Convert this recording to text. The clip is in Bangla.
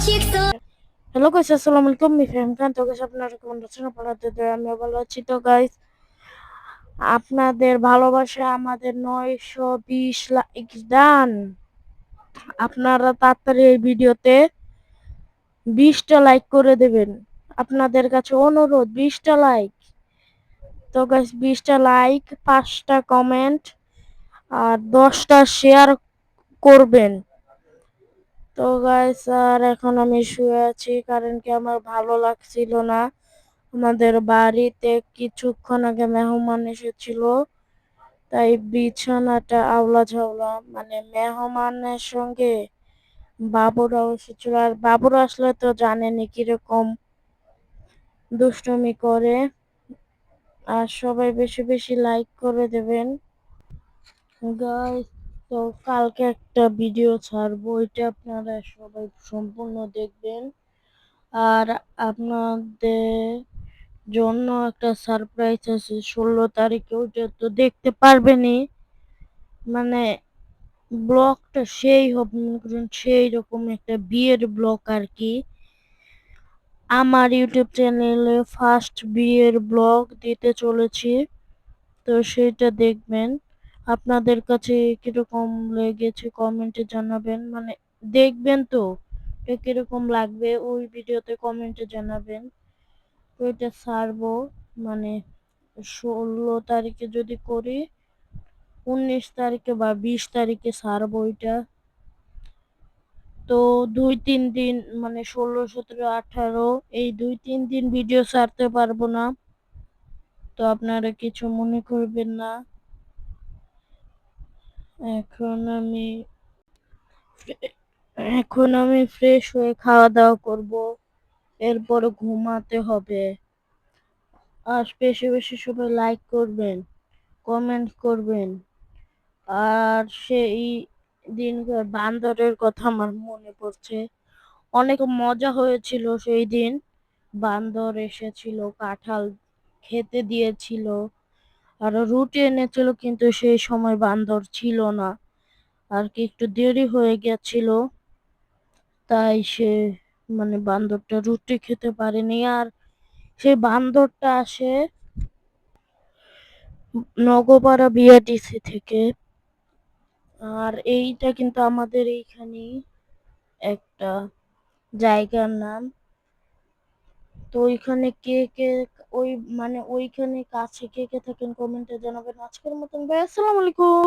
হ্যালো গাইস আসসালামু আলাইকুম মি ফেম খান তো গাইস আপনারা কেমন আছেন? আপনারা দিদি আমি ভালো আছি। তো গাইস আপনাদের ভালোবাসা আমাদের নয়শো বিশ লাইক ডান আপনারা তাড়াতাড়ি এই ভিডিওতে বিশটা লাইক করে দেবেন। আপনাদের কাছে অনুরোধ, বিশটা লাইক তো গাইস বিশটা লাইক পাঁচটা কমেন্ট আর দশটা শেয়ার করবেন। তো গাইস আর এখন আমি শুয়ে আছি কারণ কি আমার ভালো লাগছিল না। আমাদের বাড়িতে কিছুক্ষণ আগে মেহমান এসেছিল। তাই বিছানাটা আওলা ঝাওলা মানে মেহমানের সঙ্গে বাবুরাও এসেছিল। আর বাবুরা আসলে তো জানেনি কীরকম দুষ্টুমি করে। আর সবাই বেশি বেশি লাইক করে দেবেন। গাইস তো কালকে একটা ভিডিও ছাড়বো, ওইটা আপনারা সবাই সম্পূর্ণ দেখবেন। আর আপনাদের জন্য একটা সারপ্রাইজ আছে, ষোলো তারিখে ওইটা তো দেখতে পারবেনই। মানে ব্লগটা সেই হবে মনে করেন সেই রকম একটা বিয়ের ব্লগ আর কি। আমার ইউটিউব চ্যানেলে ফার্স্ট বিয়ের ব্লগ দিতে চলেছি, তো সেটা দেখবেন। আপনাদের কাছে কীরকম লেগেছে কমেন্টে জানাবেন। মানে দেখবেন তো কীরকম লাগবে ওই ভিডিওতে কমেন্টে জানাবেন। তো এটা ছাড়বো মানে ষোলো তারিখে যদি করি, উনিশ তারিখে বা বিশ তারিখে ছাড়বো ওইটা। তো দুই তিন দিন মানে ষোলো, সতেরো, আঠারো, এই দুই তিন দিন ভিডিও ছাড়তে পারব না। তো আপনারা কিছু মনে করবেন না। এখন আমি এখন আমি ফ্রেশ হয়ে খাওয়া দাওয়া করব। এরপর ঘুমাতে হবে। আর বেশি বেশি সবাই লাইক করবেন কমেন্ট করবেন। আর সেই দিনকার বান্দরের কথা আমার মনে পড়ছে। অনেক মজা হয়েছিল সেই দিন। বান্দর এসেছিল, কাঁঠাল খেতে দিয়েছিল। আর রুটি এনেছিল, কিন্তু সেই সময় বান্দর ছিল না। আর কি একটু দেরি হয়ে গেছিল, তাই সে মানে বান্দরটা রুটি খেতে পারেনি। আর সেই বান্দরটা আসে নগপাড়া বিআরটিসি থেকে। আর এইটা কিন্তু আমাদের এইখানেই একটা জায়গার নাম। তো ওইখানে কে কে ওই মানে ওইখানে কাছে কে কে থাকেন কমেন্টে জানাবেন। আজকের মতন ভাই আসসালামু আলাইকুম।